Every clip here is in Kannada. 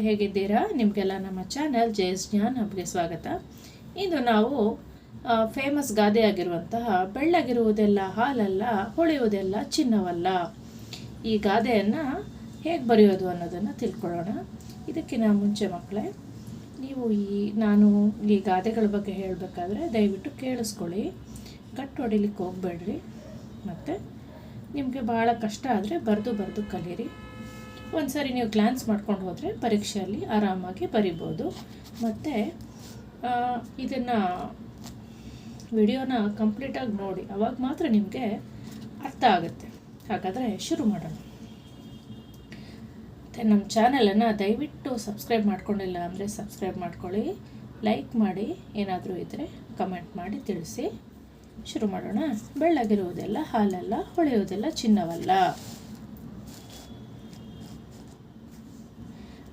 ಹೇಗಿದ್ದೀರಾ? ನಿಮಗೆಲ್ಲ ನಮ್ಮ ಚಾನಲ್ ಜಯಸ್ ಜ್ಞಾನ್ ಹಬ್ಗೆ ಸ್ವಾಗತ. ಇಂದು ನಾವು ಫೇಮಸ್ ಗಾದೆಯಾಗಿರುವಂತಹ ಬೆಳ್ಳಗಿರುವುದೆಲ್ಲ ಹಾಲಲ್ಲ, ಹೊಳೆಯುವುದೆಲ್ಲ ಚಿನ್ನವಲ್ಲ. ಈ ಗಾದೆಯನ್ನು ಹೇಗೆ ಬರೆಯೋದು ಅನ್ನೋದನ್ನು ತಿಳ್ಕೊಳ್ಳೋಣ. ಇದಕ್ಕಿಂತ ಮುಂಚೆ ಮಕ್ಕಳೇ, ನೀವು ಈ, ನಾನು ಈ ಗಾದೆಗಳ ಬಗ್ಗೆ ಹೇಳಬೇಕಾದ್ರೆ ದಯವಿಟ್ಟು ಕೇಳಿಸ್ಕೊಳ್ಳಿ. ಗಟ್ಟು ಹೊಡಿಲಿಕ್ಕೆ ಹೋಗಬೇಡ್ರಿ. ಮತ್ತು ನಿಮಗೆ ಭಾಳ ಕಷ್ಟ ಆದರೆ ಬರೆದು ಬರೆದು ಕಲೀರಿ. ಒಂದು ಸಾರಿ ನೀವು ಗ್ಲಾನ್ಸ್ ಮಾಡ್ಕೊಂಡು ಹೋದರೆ ಪರೀಕ್ಷೆಯಲ್ಲಿ ಆರಾಮಾಗಿ ಬರಿಬೋದು. ಮತ್ತು ಇದನ್ನು ವಿಡಿಯೋನ ಕಂಪ್ಲೀಟಾಗಿ ನೋಡಿ, ಅವಾಗ ಮಾತ್ರ ನಿಮಗೆ ಅರ್ಥ ಆಗುತ್ತೆ. ಹಾಗಾದರೆ ಶುರು ಮಾಡೋಣ. ಮತ್ತು ನಮ್ಮ ಚಾನಲನ್ನು ದಯವಿಟ್ಟು ಸಬ್ಸ್ಕ್ರೈಬ್ ಮಾಡ್ಕೊಂಡಿಲ್ಲ ಅಂದರೆ ಸಬ್ಸ್ಕ್ರೈಬ್ ಮಾಡ್ಕೊಳ್ಳಿ ಲೈಕ್ ಮಾಡಿ, ಏನಾದರೂ ಇದ್ದರೆ ಕಮೆಂಟ್ ಮಾಡಿ ತಿಳಿಸಿ. ಶುರು ಮಾಡೋಣ. ಬೆಳ್ಳಗಿರುವುದೆಲ್ಲ ಹಾಲಲ್ಲ, ಹೊಳೆಯುವುದೆಲ್ಲ ಚಿನ್ನವಲ್ಲ.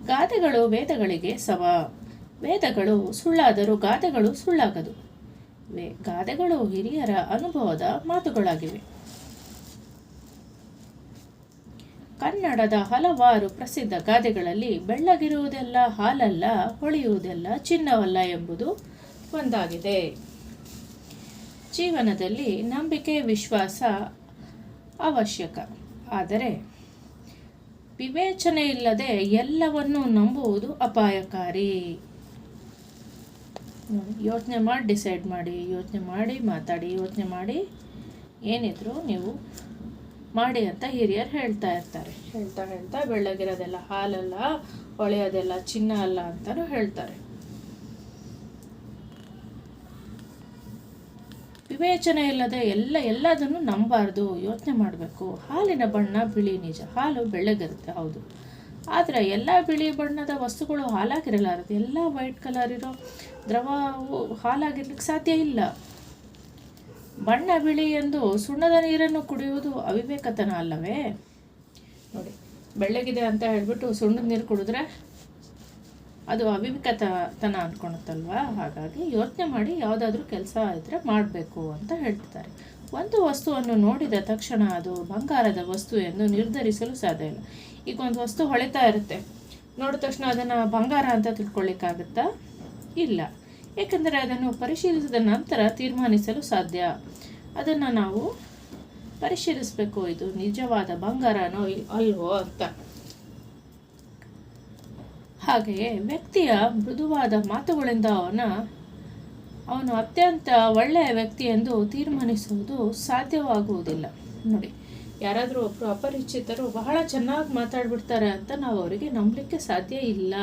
ಗಾದೆಗಳು ವೇದಗಳಿಗೆ ಸವ ವೇದಗಳು ಸುಳ್ಳಾದರೂ ಗಾದೆಗಳು ಸುಳ್ಳಾಗದು. ವೇ, ಗಾದೆಗಳು ಹಿರಿಯರ ಅನುಭವದ ಮಾತುಗಳಾಗಿವೆ. ಕನ್ನಡದ ಹಲವಾರು ಪ್ರಸಿದ್ಧ ಗಾದೆಗಳಲ್ಲಿ ಬೆಳ್ಳಗಿರುವುದೆಲ್ಲ ಹಾಲಲ್ಲ, ಹೊಳೆಯುವುದೆಲ್ಲ ಚಿನ್ನವಲ್ಲ ಎಂಬುದು ಒಂದಾಗಿದೆ. ಜೀವನದಲ್ಲಿ ನಂಬಿಕೆ, ವಿಶ್ವಾಸ ಅವಶ್ಯಕ. ಆದರೆ ವಿವೇಚನೆ ಇಲ್ಲದೆ ಎಲ್ಲವನ್ನು ನಂಬುವುದು ಅಪಾಯಕಾರಿ. ಯೋಚನೆ ಮಾಡಿ, ಡಿಸೈಡ್ ಮಾಡಿ, ಯೋಚನೆ ಮಾಡಿ, ಮಾತಾಡಿ, ಯೋಚನೆ ಮಾಡಿ. ಏನಿದ್ರು ನೀವು ಮಾಡಿ ಅಂತ ಹಿರಿಯರು ಹೇಳ್ತಾ ಇರ್ತಾರೆ. ಹೇಳ್ತಾ ಹೇಳ್ತಾ ಬೆಳ್ಳಗಿರೋದೆಲ್ಲ ಹಾಲಲ್ಲ, ಹೊಳೆಯೋದೆಲ್ಲ ಚಿನ್ನ ಅಲ್ಲ ಅಂತಲೂ ಹೇಳ್ತಾರೆ. ವಿವೇಚನೆ ಇಲ್ಲದೆ ಎಲ್ಲ, ಎಲ್ಲದನ್ನು ನಂಬಾರ್ದು, ಯೋಚನೆ ಮಾಡಬೇಕು. ಹಾಲಿನ ಬಣ್ಣ ಬಿಳಿ ನಿಜ, ಹಾಲು ಬೆಳ್ಳಗಿರುತ್ತೆ, ಹೌದು. ಆದರೆ ಎಲ್ಲ ಬಿಳಿ ಬಣ್ಣದ ವಸ್ತುಗಳು ಹಾಲಾಗಿರಲಾರದು. ಎಲ್ಲ ವೈಟ್ ಕಲರ್ ಇರೋ ದ್ರವವು ಹಾಲಾಗಿರ್ಲಿಕ್ಕೆ ಸಾಧ್ಯ ಇಲ್ಲ. ಬಣ್ಣ ಬಿಳಿ ಎಂದು ಸುಣ್ಣದ ನೀರನ್ನು ಕುಡಿಯುವುದು ಅವಿವೇಕತನ ಅಲ್ಲವೇ? ನೋಡಿ, ಬೆಳ್ಳಗಿದೆ ಅಂತ ಹೇಳಿಬಿಟ್ಟು ಸುಣ್ಣದ ನೀರು ಕುಡಿದ್ರೆ ಅದು ಅವಿವೇಕತನ ಅಂದ್ಕೊಳುತ್ತಲ್ವಾ ಹಾಗಾಗಿ ಯೋಚನೆ ಮಾಡಿ ಯಾವುದಾದ್ರೂ ಕೆಲಸ ಇದ್ದರೆ ಮಾಡಬೇಕು ಅಂತ ಹೇಳ್ತಾರೆ ಒಂದು ವಸ್ತುವನ್ನು ನೋಡಿದ ತಕ್ಷಣ ಅದು ಬಂಗಾರದ ವಸ್ತು ಎಂದು ನಿರ್ಧರಿಸಲು ಸಾಧ್ಯ ಇಲ್ಲ. ಈಗ ಒಂದು ವಸ್ತು ಹೊಳಿತಾ ಇರುತ್ತೆ. ನೋಡಿದ ತಕ್ಷಣ ಅದನ್ನು ಬಂಗಾರ ಅಂತ ತಿಳ್ಕೊಳ್ಳಿಕ್ಕಾಗುತ್ತಾ ಇಲ್ಲ. ಏಕೆಂದರೆ ಅದನ್ನು ಪರಿಶೀಲಿಸಿದ ನಂತರ ತೀರ್ಮಾನಿಸಲು ಸಾಧ್ಯ. ಅದನ್ನು ನಾವು ಪರಿಶೀಲಿಸಬೇಕು. ಇದು ನಿಜವಾದ ಬಂಗಾರನೋ ಅಲ್ವೋ ಅಂತ. ಹಾಗೆಯೇ ವ್ಯಕ್ತಿಯ ಮೃದುವಾದ ಮಾತುಗಳಿಂದ ಅವನ, ಅವನು ಅತ್ಯಂತ ಒಳ್ಳೆಯ ವ್ಯಕ್ತಿ ಎಂದು ತೀರ್ಮಾನಿಸುವುದು ಸಾಧ್ಯವಾಗುವುದಿಲ್ಲ. ನೋಡಿ, ಯಾರಾದರೂ ಒಬ್ಬರು ಅಪರಿಚಿತರು ಬಹಳ ಚೆನ್ನಾಗಿ ಮಾತಾಡ್ಬಿಡ್ತಾರೆ ಅಂತ ನಾವು ಅವರಿಗೆ ನಂಬಲಿಕ್ಕೆ ಸಾಧ್ಯ ಇಲ್ಲ.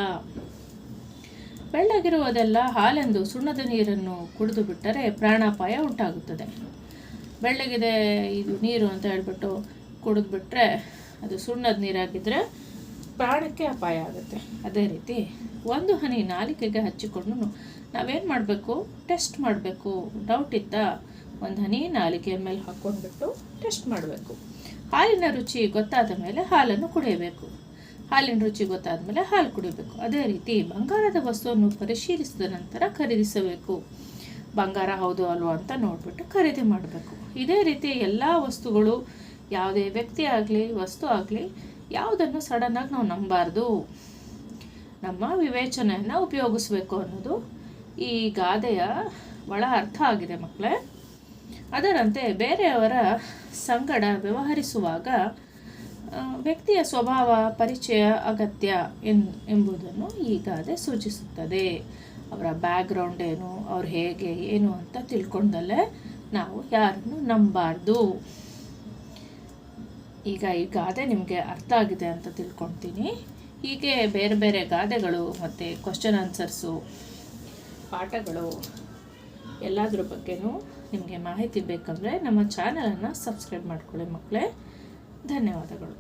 ಬೆಳ್ಳಗಿರುವುದೆಲ್ಲ ಹಾಲೆಂದು ಸುಣ್ಣದ ನೀರನ್ನು ಕುಡಿದು ಬಿಟ್ಟರೆ ಪ್ರಾಣಾಪಾಯ ಉಂಟಾಗುತ್ತದೆ. ಬೆಳ್ಳಗಿದೆ ಇದು ನೀರು ಅಂತ ಹೇಳ್ಬಿಟ್ಟು ಕುಡಿದ್ಬಿಟ್ರೆ ಅದು ಸುಣ್ಣದ ನೀರಾಗಿದ್ದರೆ ಪ್ರಾಣಕ್ಕೆ ಅಪಾಯ ಆಗುತ್ತೆ. ಅದೇ ರೀತಿ ಒಂದು ಹನಿ ನಾಲಿಕೆಗೆ ಹಚ್ಚಿಕೊಂಡು ನಾವೇನು ಮಾಡಬೇಕು? ಟೆಸ್ಟ್ ಮಾಡಬೇಕು. ಡೌಟ್ ಇತ್ತಾ ಒಂದು ಹನಿ ನಾಲಿಗೆ ಮೇಲೆ ಹಾಕ್ಕೊಂಡ್ಬಿಟ್ಟು ಟೆಸ್ಟ್ ಮಾಡಬೇಕು. ಹಾಲಿನ ರುಚಿ ಗೊತ್ತಾದ ಮೇಲೆ ಹಾಲನ್ನು ಕುಡಿಯಬೇಕು. ಹಾಲಿನ ರುಚಿ ಗೊತ್ತಾದ ಮೇಲೆ ಹಾಲು ಕುಡಿಬೇಕು. ಅದೇ ರೀತಿ ಬಂಗಾರದ ವಸ್ತುವನ್ನು ಪರಿಶೀಲಿಸಿದ ನಂತರ ಖರೀದಿಸಬೇಕು. ಬಂಗಾರ ಹೌದು ಅಲ್ವೋ ಅಂತ ನೋಡಿಬಿಟ್ಟು ಖರೀದಿ ಮಾಡಬೇಕು. ಇದೇ ರೀತಿ ಎಲ್ಲ ವಸ್ತುಗಳು, ಯಾವುದೇ ವ್ಯಕ್ತಿ ಆಗಲಿ, ವಸ್ತು ಆಗಲಿ ಯಾವುದನ್ನು ಸಡನ್ನಾಗಿ ನಾವು ನಂಬಾರ್ದು? ನಮ್ಮ ವಿವೇಚನೆಯನ್ನು ಉಪಯೋಗಿಸ್ಬೇಕು ಅನ್ನೋದು ಈ ಗಾದೆಯ ಒಳ ಅರ್ಥ ಆಗಿದೆ ಮಕ್ಕಳೇ ಅದರಂತೆ ಬೇರೆಯವರ ಸಂಗಡ ವ್ಯವಹರಿಸುವಾಗ ವ್ಯಕ್ತಿಯ ಸ್ವಭಾವ, ಪರಿಚಯ, ಅಗತ್ಯ ಎನ್, ಎಂಬುದನ್ನು ಈ ಗಾದೆ ಸೂಚಿಸುತ್ತದೆ. ಅವರ ಬ್ಯಾಕ್ಗ್ರೌಂಡ್ ಏನು, ಅವ್ರು ಹೇಗೆ, ಏನು ಅಂತ ತಿಳ್ಕೊಂಡಲ್ಲೇ ನಾವು ಯಾರನ್ನು ನಂಬಾರ್ದು. ಈಗ ಈ ಗಾದೆ ನಿಮಗೆ ಅರ್ಥ ಆಗಿದೆ ಅಂತ ತಿಳ್ಕೊಳ್ತೀನಿ ಹೀಗೆ ಬೇರೆ ಬೇರೆ ಗಾದೆಗಳು ಮತ್ತು ಕ್ವಶನ್ ಆನ್ಸರ್ಸು ಪಾಠಗಳು ಎಲ್ಲದ್ರ ಬಗ್ಗೆನೂ ನಿಮಗೆ ಮಾಹಿತಿ ಬೇಕಂದರೆ ನಮ್ಮ ಚಾನಲನ್ನು ಸಬ್ಸ್ಕ್ರೈಬ್ ಮಾಡಿಕೊಳ್ಳಿ ಮಕ್ಕಳೇ. ಧನ್ಯವಾದಗಳು.